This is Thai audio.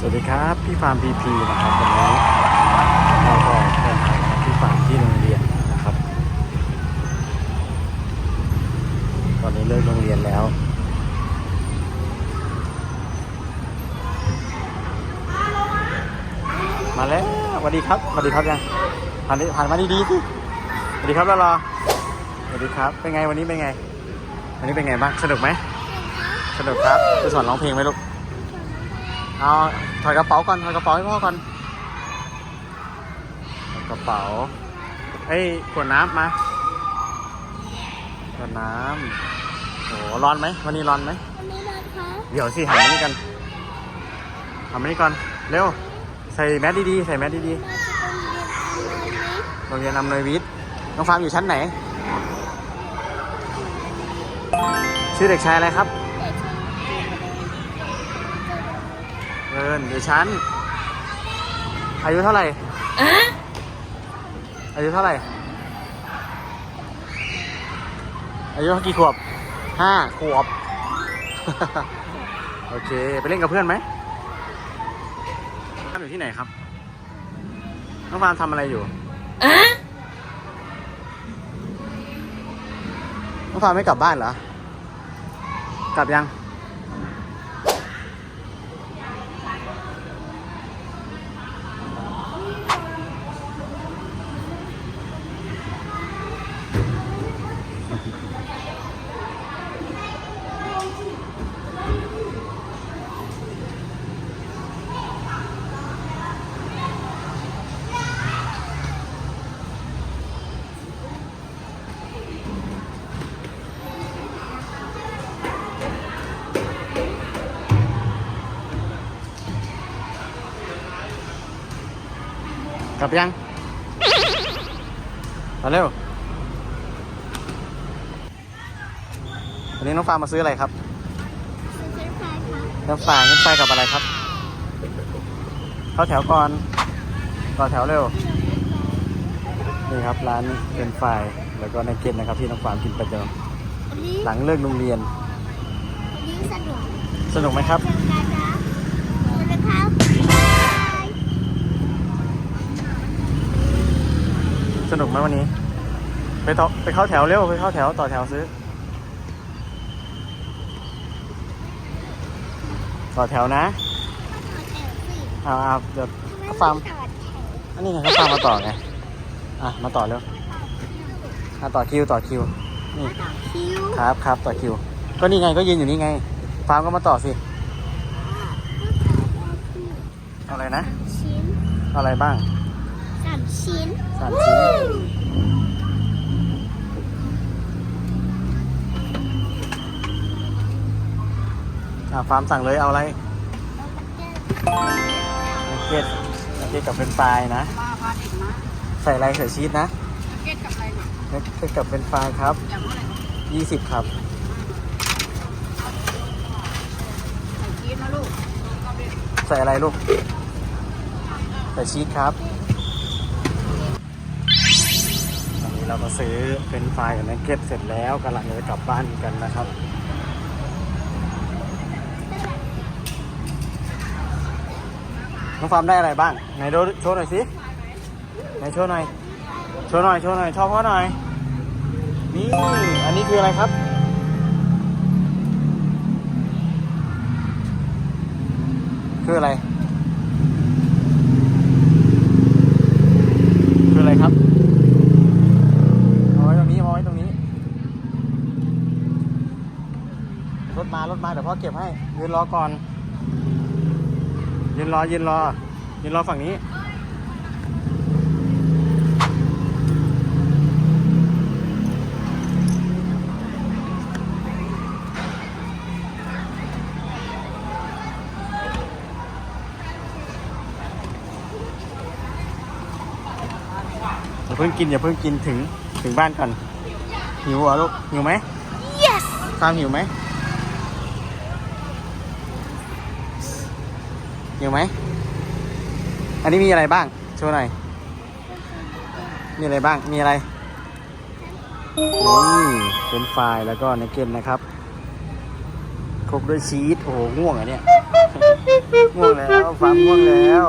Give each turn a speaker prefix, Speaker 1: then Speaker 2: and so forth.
Speaker 1: สวัสดีครับพี่ฟาร์มพีพีนะครับวันนี้เราก็เดินทางมาที่ฟาร์มที่โรงเรียนนะครับ ตอนนี้เลิกโรงเรียนแล้วมาแล้วสวัสดีครับสวัสดีครับยังผ่านผ่านมาดีๆสิสวัสดีครับแล้วรอสวัสดีครับ เป็นไงวันนี้เป็นไง วันนี้เป็นไงบ้างสนุกไหมสนุกครับจะสอนร้องเพลงไหมลูก เอาถอยกระเป๋าก่อนถอยกระเป๋าให้พ่อก่อนถอยกระเป๋าเอ้ยขวดน้ำมาขวดน้ำโหร้อนไหมวันนี้ร้อนไหม
Speaker 2: อันนี้นะคะ
Speaker 1: เดี๋ยวสิหันมานี่กันหันมานี่ก่อนเร็วใส่แมสดีๆใส่แมสดี
Speaker 2: เราจะต้องเรียนอะไรไหม
Speaker 1: ๆโรงเรียนนำเนยวิทย์น้องฟาร์มอยู่ชั้นไหน ชื่อเด็กชายอะไรครับ
Speaker 2: เอิ
Speaker 1: ญอยู่ชั้นอายุเท่าไหร่อายุเท่าไหร่ อายุกี่ขวบ ห้าขวบ โอเค ไปเล่นกับเพื่อนไหมฟาร์มอยู่ที่ไหนครับ น้องฟาร์มทำอะไรอยู่น้องฟาร์มไม่กลับบ้านเหรอ กลับยัง กลับยังมาเร็ววันนี้น้องฟาร์มมาซื้ออะไรครับ
Speaker 2: ซื้อเฟรนช์ฟรายค่ะ
Speaker 1: น้ำฟาร์มน้ำไฟกับอะไรครับ เข้าแถวก่อนต่อแถวเร็ว นี่ครับร้านเป็นไฟรายแล้วก็ในเก็ตนะครับ ที่น้องฟาร์มกินประจ
Speaker 2: อันนี้ำ
Speaker 1: หลังเลิกโรงเรียน
Speaker 2: อันนี้สะดวก
Speaker 1: สนุกไหมครับ
Speaker 2: เจอกันนะขอบคุณนะครับบาย
Speaker 1: ส นุกไหมวันนี้ ไปต่อไปเข้าแถวเร็วไปเข้าแถวต่อแถวซื้อ ต่อแถวนะ
Speaker 2: ขอแถวสิ
Speaker 1: เอาเอาเดี๋ยว
Speaker 2: ทำไม
Speaker 1: ฟาร์ม
Speaker 2: ไม่ต่อแถว
Speaker 1: อันนี้ไงเขาฟาร์มมาต่อไงอะมาต่อเร็วอะต่อคิวต่อคิวนี่
Speaker 2: ต่อคิว
Speaker 1: ครับครับต่อคิว ก็นี่ไงก็ยืนอยู่นี่ไง ฟาร์มก็มาต่อสิเอาอะไรนะ
Speaker 2: ชิ้น
Speaker 1: เอาอะไรบ้าง
Speaker 2: สาม ชิ้น
Speaker 1: สามชิ้นอะฟาร์มสั่งเลยเอาอะไรนักเก็ตนักเก็ตกับเป็นปลายนะ
Speaker 3: มาพาเด็กนะ
Speaker 1: ใส่อะไรใส่ชีสนะ
Speaker 3: เก็ตกับอะไรเนี่ย
Speaker 1: นักเก็ตกับเป็นปลายครับ
Speaker 3: อย่างว่าอะไร
Speaker 1: ยี่สิบครับ
Speaker 3: ใส่ชีสนะลูกกับเด็ก
Speaker 1: ใส่อะไรลูก ใส่ชีสครับ เรามาซื้อเป็นไฟรายกับนักเก็ตเสร็จแล้วกำลังจะกลับบ้านกันนะครับน้องฟาร์มได้อะไรบ้างไหนโชว์หน่อยสิไหนโชว์หน่อยโชว์หน่อยโชว์หน่อยชอบพ่อหน่อยนี่อันนี้คืออะไรครับคืออะไร คืออะไรครับเอาไว้ตรงนี้เอาไว้ตรงนี้ รถมารถมาเดี๋ยวพ่อเก็บให้ ยืนรอก่อน ยืนรอยืนรอ ยืนรอฝั่งนี้อย่าเพิ่งกินอย่าเพิ่งกินถึงถึงบ้านก่อนหิวเหรอลูกหิวไหม
Speaker 2: yes
Speaker 1: ฟาร์มหิวไหม อยู่ไหม อันนี้มีอะไรบ้าง โชว์หน่อย มีอะไรบ้าง มีอะไร นี่เป็นไฟล์แล้วก็ในเกมนะครับคลุกด้วยชีส โอ้โหง่วงอะเนี่ย ง่วงแล้ว ฟังง่วงแล้ว